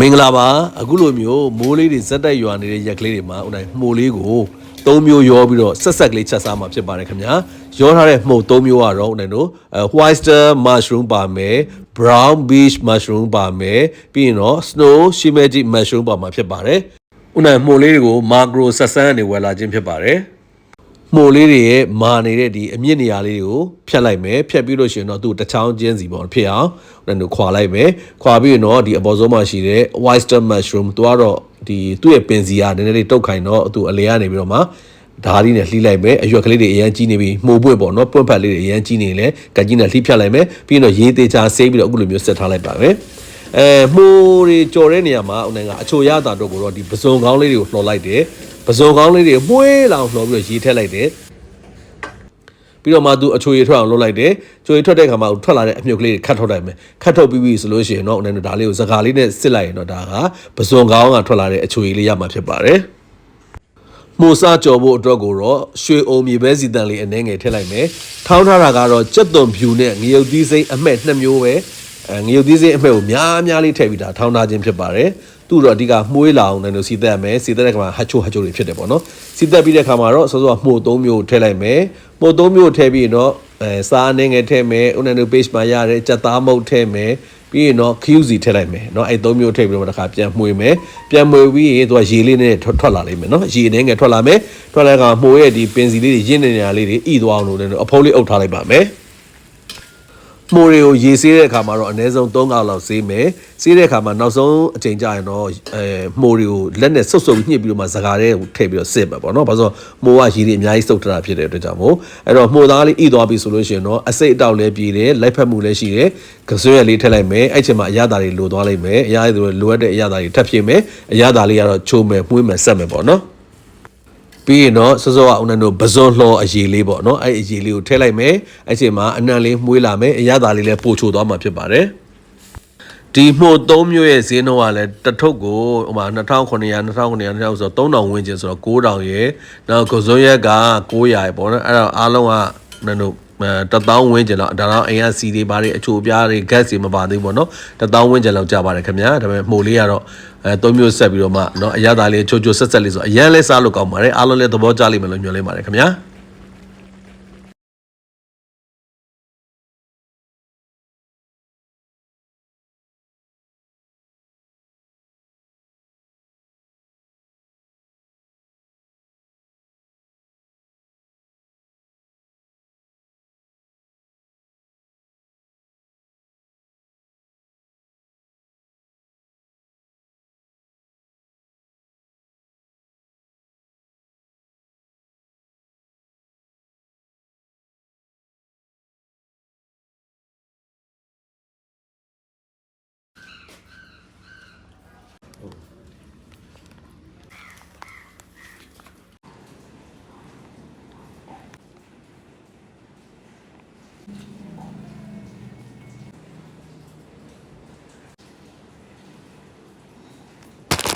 မင်္ဂလာပါအခုလိုမျိုးမိုးလေးတွေဇက်တိုက်ရွာနေတဲ့ရက်ကလေးတွေမှာဥတိုင်းမှုလေးကိုသုံးမျိုးရောပြီးတော့ဆက်ဆက်ကလေးချက်စားမှာဖြစ်ပါတယ်ခင်ဗျာရောထားတဲ့မှုသုံးမျိုးကတော့ဥတိုင်းတို့အဲ whitester mushroom ပါမယ် brown beach mushroom ပါမယ်ပြီးရင်တော့ snow shimeji mushroom ပါမှာဖြစ်ပါတယ်ဥတိုင်းမှုလေးတွေကို macro ဆက်ဆန်းကနေဝယ်လာခြင်းဖြစ်ပါတယ် မှုလေးတွေရဲ့မာနေတဲ့ဒီအမြင့်နေရာလေးတွေကိုဖြတ်လိုက်မယ်ဖြတ်ပြီးလို့ရှိရင်တော့သူ့တစ်ချောင်းချင်းစီပေါ့ဖြစ်အောင်အဲ့ဒါခွာလိုက်မယ်ခွာပြီးရင်တော့ဒီအပေါ်ဆုံးမှာရှိတဲ့ oyster mushroom သူကတော့ဒီသူ့ရဲ့ပင်စီကနည်းနည်းလေးတုတ်ခိုင်တော့သူအလေကနေပြီးတော့မှဓာတ်လေးနဲ့လှီးလိုက်မယ်အရွက်ကလေးတွေအရန်ကြီးနေပြီမှုပွင့်ပေါ့နော်ပွင့်ဖက်လေးတွေအရန်ကြီးနေလေကကြီးနဲ့လှီးဖြတ်လိုက်မယ်ပြီးရင်တော့ရေးသေးချာဆေးပြီးတော့အခုလိုမျိုးဆက်ထားလိုက်ပါမယ်အဲမှုတွေကြော်တဲ့နေရာမှာဦးနိုင်ကအချိုရတာတို့ကိုတော့ဒီပစုံကောင်းလေးတွေကိုလှော်လိုက်တယ် ပစုံကောင်းလေးတွေမှုေးလောင်လှော်ပြီးတော့ရေးထည့်လိုက်တယ်ပြီးတော့မှသူအချိုရည်ထွက်အောင်လုပ်လိုက်တယ်ချိုရည်ထွက်တဲ့ခါမှာထွက်လာတဲ့အမြုပ်ကလေးတွေခတ်ထုတ်လိုက်မယ်ခတ်ထုတ်ပြီးပြီဆိုလို့ရှိရင်တော့အဲ့ဒါဒါလေးကိုစကားလေးနဲ့စစ်လိုက်ရင်တော့ဒါကပစုံကောင်းကထွက်လာတဲ့အချိုရည်လေးရမှာဖြစ်ပါတယ်မှုစားကြော်ဖို့အတွက်ကိုတော့ရွှေအုံမြေပဲစီတန်လေးအနှဲငယ်ထည့်လိုက်မယ်ထောင်းထားတာကတော့ကြက်သွန်ဖြူနဲ့ငရုတ်သီးစိမ့်အမှက်နှစ်မျိုးပဲအဲငရုတ်သီးစိမ့်အမှက်ကိုများများလေးထည့်ပြီးဒါထောင်းထားခြင်းဖြစ်ပါတယ် သူ့တော့အဓိကမှုေးလာအောင်လည်းလို့စီသက်ရမယ်စီသက်တဲ့ခါမှာဟတ်ချိုဟတ်ချိုတွေဖြစ်တယ်ပေါ့နော်စီသက်ပြီးတဲ့ခါမှာတော့စောစောကမှုသုံးမျိုးထည့်လိုက်မယ်မှုသုံးမျိုးထည့်ပြီးရင်တော့အဲစားအနေငယ်ထည့်မယ်ဥနန်တို့ page မှာရတဲ့ကြက်သားမုတ်ထည့်မယ်ပြီးရင်တော့ QC ထည့်လိုက်မယ်เนาะအဲသုံးမျိုးထည့်ပြီးတော့တစ်ခါပြန်မှုေးမယ်ပြန်မှုေးပြီးရင်သူကရေလေးနဲ့ထွက်ထွက်လာလိမ့်မယ်เนาะရေအနေငယ်ထွက်လာမယ်ထွက်လာတဲ့ခါမှာမှုရဲ့ဒီပင်စီလေးတွေရင်းနေနေရလေးတွေဣသွားအောင်လို့လည်းအဖုံးလေးအုပ်ထားလိုက်ပါမယ် မိုးတွေကိုရေဆေးတဲ့အခါမှာတော့အနည်းဆုံး3កောက်လောက်ဆေးမယ်ဆေးတဲ့အခါမှာနောက်ဆုံးအချိန်ကျရင်တော့အဲမိုးတွေကိုလက်နဲ့ဆုပ်ဆုပ်ညှစ်ပြီးတော့မှဇကာထဲကိုထည့်ပြီးတော့စစ်မှာပေါ့နော်ဘာလို့မိုးကရေတွေအများကြီးစုပ်ထတာဖြစ်တဲ့အတွက်ကြောင့်မို့အဲ့တော့မိုးသားလေးဣသွားပြီဆိုလို့ရှိရင်တော့အစိတ်အတောက်လည်းပြည်တယ်လိုက်ဖက်မှုလည်းရှိတယ်ကစွဲရလေးထည့်လိုက်မယ်အဲ့ချိန်မှာအရသာတွေလိုသွားလိုက်မယ်အရသာတွေလိုအပ်တဲ့အရသာတွေထပ်ဖြည့်မယ်အရသာလေးကတော့ချိုးမယ်မှုေးမယ်ဆက်မယ်ပေါ့နော် ပြီးရင်တော့စောစောကဦးနန်းတို့ပဇွန်လှော်အရေးလေးပေါ့နော်အဲ့အရေးလေးကိုထည့်လိုက်မယ်အဲ့ချိန်မှာအနံလေးမှုေးလာမယ်အရသာလေးလည်းပို့ချိုသွားမှာဖြစ်ပါတယ်ဒီမှုသုံးမျိုးရဲ့ဈေးနှုန်းကလည်းတစ်ထုပ်ကိုဟိုမှာ2900 2900 2900ဆိုတော့3000ဝန်းကျင်ဆိုတော့9000ရဲ့နောက်ကဇွန်ရက်က900ရဲ့ပေါ့နော်အဲ့တော့အားလုံးကနန်းတို့အဲတသောင်းဝန်းကျင်တော့ဒါတော့အိမ်ကစီတွေဘာတွေအချိုအပြားတွေ gas တွေမပါသေးဘူးပေါ့နော်တသောင်းဝန်းကျင်လောက်ကြပါတယ်ခင်ဗျာဒါပေမဲ့မှုလေးကတော့ အဲသုံးမျိုးဆက်ပြီးတော့မှเนาะအရသာလေးချိုချိုဆက်ဆက်လေးဆိုအရန်လဲစားလို့ကောင်းပါတယ်အားလုံးလည်းသဘောကျလိမ့်မယ်လို့ညွှန်လိမ့်ပါတယ်ခင်ဗျာ